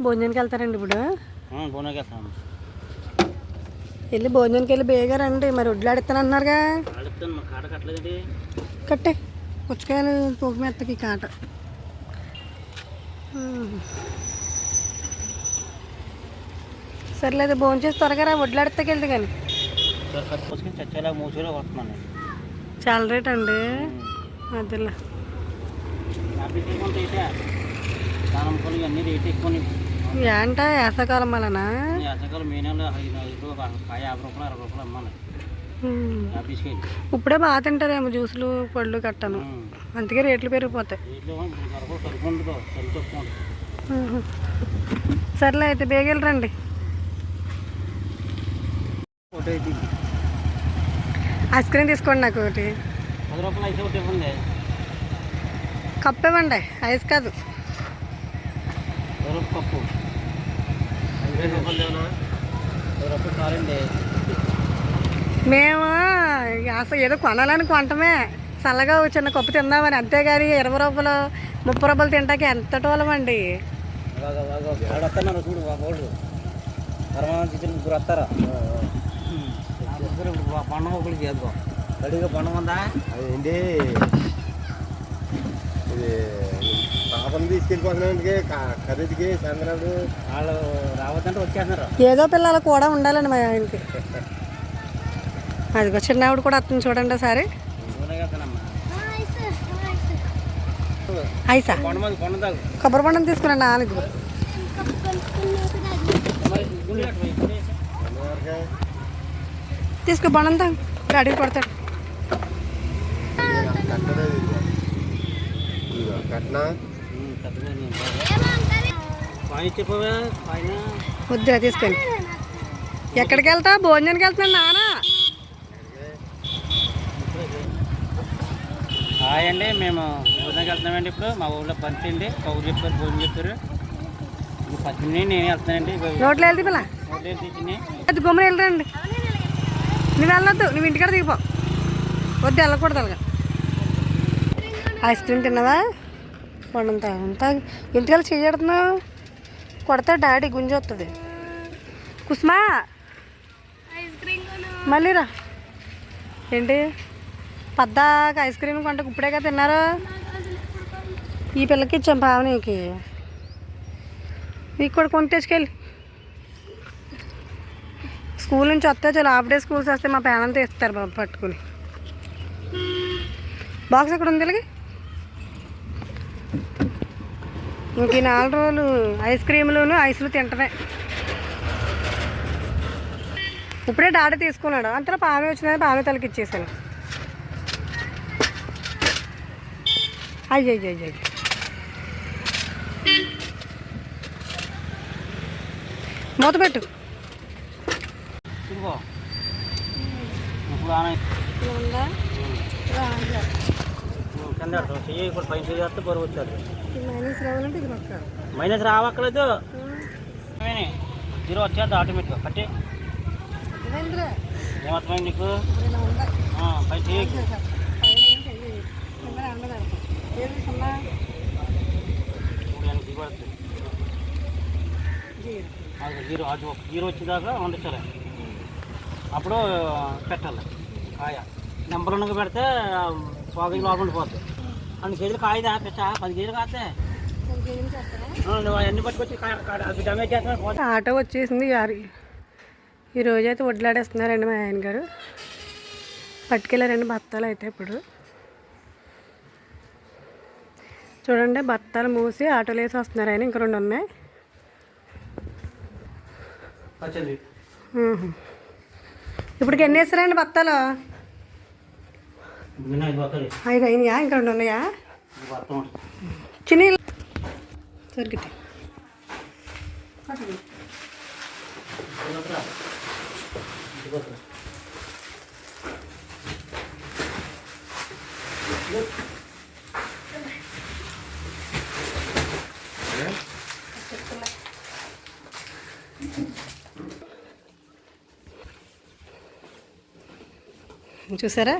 భోజనానికి వెళ్తారండి ఇప్పుడు? బోనకి వెళ్తాం. వెళ్ళి భోజనానికి వెళ్ళి బేగా రండి. మరి వడ్లాడిస్తాను. అన్నారుగా కట్టే. పుచ్చకాయలు పోగు మెత్తకి కాట. సర్లేదు భోజనం చేసి త్వరగా రా. వడ్లాడితే వెళ్తే కానీ. చాలా రేట్ అండి. యాభై అయితే దానం ఇవన్నీ రేట్ ఎక్కువ ఏంట వేసవకాలం వలనా? అసలు మే నెల ఐదు ఐదు కాయ యాభై రూపాయలు అరవై రూపాయలు అమ్మాలి. ఉమ్. యాభై స్కేల్ ఇప్పుడే బాగా తింటారేమో జ్యూసులు పళ్ళు కట్టను. అందుకే రేట్లు పెరిగిపోతాయి. సర్లే అయితే బేగెళ్ళి రండి. ఐస్ క్రీమ్ తీసుకోండి నాకు ఒకటి. పది రూపాయలు అయితే ఒకటి ఇవ్వండి. కప్ ఇవ్వండి ఐస్ కాదు పది రూపాయలు కప్పు ఐదు రూపాయలు లేవనా పది రూపాయలు కారండి. మేము అసలు ఏదో కొనాలని కొంటమే. చల్లగా చిన్న కప్పు తిందామని. అంతేగాని ఇరవై రూపాయలు ముప్పై రూపాయలు తింటాకి ఎంత టోలమండి? ఆడ వస్తున్నారు చూడు మా వాళ్ళు పరమానంద చికెన్ ముగ్గురు వస్తారా? ముగ్గురు ఇప్పుడు పండుగ ఒకరికి చేద్దాం. రెడీగా పండుగ ఉందా? అదేంటి? ఇది పాపను తీసుకెళ్ళిపోతున్నానికి ఖరీదుకి చంద్రుడు వాళ్ళు రావద్దంటే వచ్చేస్తున్నారు. ఏదో పిల్లలు కూడా ఉండాలండి మా ఆయనకి. అదిగో చిన్నవిడ కూడా వస్తుంది చూడండి సరే ఐసా? కొబ్బరి బండం తీసుకురండి నాలుగు. తీసుకో బండం తా అడిగి పడతాడు. కట్నా? వద్దురా తీసుకోండి ఎక్కడికి వెళ్తా? భోజనానికి వెళ్తున్నాను నానా హాయ్ అండి మేము భోజనానికి వెళ్తున్నామండి ఇప్పుడు. మా ఊళ్ళో పంచి అండి కౌరు చెప్పారు భోజనం చెప్పారు. పద్దెనిమిది నేను వెళ్తానండి నోట్లో వెళ్తే పిల్ల. అది గుమ్మని వెళ్ళరండి నువ్వు వెళ్ళొద్దు నువ్వు ఇంటికాడ దిగిపో. వద్దు వెళ్ళకూడదు అలాగా. ఐస్ క్రీమ్ తిన్నావా? వండంతా అంతా ఇంటికెళ్ళి చేయడుతున్నావు? కొడతా డాడీ గుంజి వస్తుంది కుస్మా? మళ్ళీ రా. ఏంటి? పద్దాక ఐస్ క్రీమ్ కొంటే ఇప్పుడే కదా తిన్నారు? ఈ పిల్లకి ఇచ్చాం పావనికి మీకు కూడా కొని తెచ్చుకెళ్ళి. స్కూల్ నుంచి వస్తే చాలా హాఫ్ డే స్కూల్స్ వస్తే మా పేరెంట్ ఇస్తారు బాబు పట్టుకుని. బాక్స్ ఎక్కడ ఉంది ఇంక ఈ నాలుగు రోజులు ఐస్ క్రీములు ఐస్లు తింటమే. ఇప్పుడే డాడీ తీసుకున్నాడు. అంతలో పామె వచ్చిందని పామె తలకి ఇచ్చేసాను. అయ్యి అయ్యి అయ్యి మూత పెట్టు ఇప్పుడు ఉందా కింద పెడతాం. చెయ్యి ఇప్పుడు పైన చెయ్యి వేస్తే బరువు వచ్చారు మైనస్ రావాలంటే ఇది పక్క. మైనస్ రావక్కర్లేదు. జీరో వచ్చేది ఆటోమేటిక్గా కట్టి. ఏమర్థమైంది నీకు? పై చెయ్యి. జీరో. అది ఒక జీరో వచ్చేదాకా వండించాలి అప్పుడు పెట్టాలి. కాయ. నెంబర్ ఉండగా పెడితే పావు లోపల ఉండిపోద్ది అన్ని కేజీలు కాయ తెచ్చా పది కేజీలు కాస్తే? అన్ని పట్టుకొచ్చి చేస్తాను ఆటో వచ్చేసింది యారి ఈ రోజు అయితే వడ్లాడేస్తున్నారండి మా ఆయన గారు. పట్టుకెళ్ళారండి బత్తాలు అయితే ఇప్పుడు. చూడండి బత్తాలు మూసి ఆటోలు వేసి వస్తున్నారు ఆయన ఇంక రెండు ఉన్నాయి. ఇప్పటికి ఎన్ని వేస్తారండి బత్తాలు? పోతుంది ఐదు అయినాయా? ఇంకా రెండు ఉన్నాయా? చిన్ని సరిగితే చూసారా?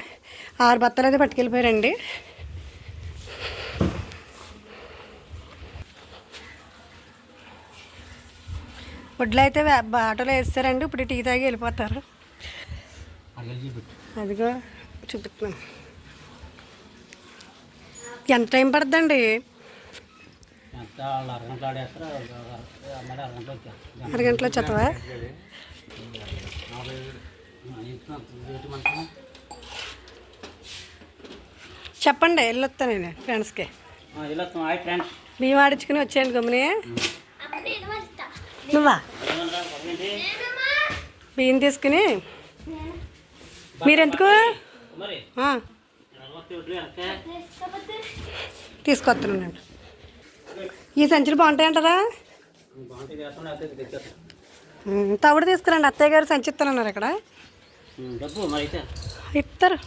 ఆరు బత్తాలు అయితే పట్టుకెళ్ళిపోయారండి. వడ్లు అయితే ఆటోలో వేస్తారండి ఇప్పుడు టీ తాగి వెళ్ళిపోతారు. అదిగో చూపిస్తున్నాను. ఎంత టైం పడుతుందండి అరగంటలో చెత్తవా చెప్పండి వెళ్ళొస్తాను నేను ఫ్రెండ్స్కి బియ్యం ఆడించుకుని వచ్చేయండి గమ్ముని. నువ్వా? బియ్యం తీసుకుని. మీరెందుకు తీసుకొస్తున్నాను ఈ సంచులు బాగుంటాయంటారా? తవుడు తీసుకురండి. అత్తయ్య గారు సంచి ఇస్తానన్నారు ఇక్కడ. ఇస్తారు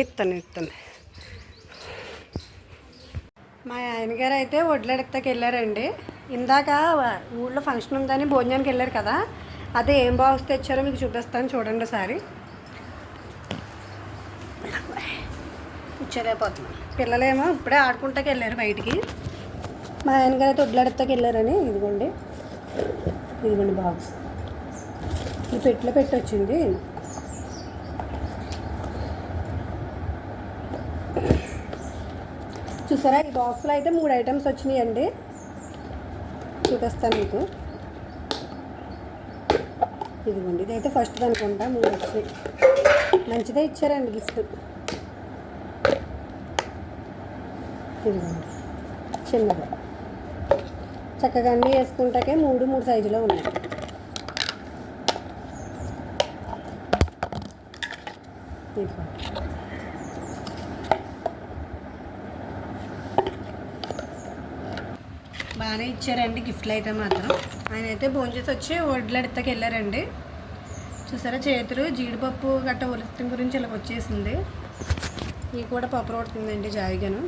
ఇస్తాను ఇస్తాను మా ఆయనగారు అయితే వడ్లెడతకి వెళ్ళారండి. ఇందాక ఊళ్ళో ఫంక్షన్ ఉందని భోజనానికి వెళ్ళారు కదా అదే ఏం బాక్స్ తెచ్చారో మీకు చూపిస్తాను చూడండి ఒకసారి. కూర్చోలేకపోతున్నాను పిల్లలేమో ఇప్పుడే ఆడుకుంటాకి వెళ్ళారు బయటికి. మా ఆయనగారు అయితే వడ్లెడతకి వెళ్ళారని ఇదిగోండి. ఇదిగోండి బాక్స్. ఈ పెట్టిలో పెట్టొచ్చింది. చూసారా? ఈ బాక్స్లో అయితే మూడు ఐటమ్స్ వచ్చినాయండి. చూపిస్తాను మీకు. ఇదిగోండి ఇదైతే ఫస్ట్ అనుకుంటా మూడు వచ్చినాయి. మంచిదే ఇచ్చారండి గిఫ్ట్ ఇదిగోండి చిన్నది. చక్కగా అన్నీ వేసుకుంటాకే మూడు మూడు సైజులో ఉన్నాయి. ఇదిగోండి. బాగానే ఇచ్చారండి గిఫ్ట్లు అయితే మాత్రం. ఆయన అయితే భోంచేసి వచ్చి వడ్లెడతకి వెళ్ళారండి. చూసారా చేతులు? జీడిపప్పు గట్ట ఉలతం గురించి ఇలా వచ్చేసింది. ఇవి కూడా పప్పు పడుతుందండి జాయిగాను.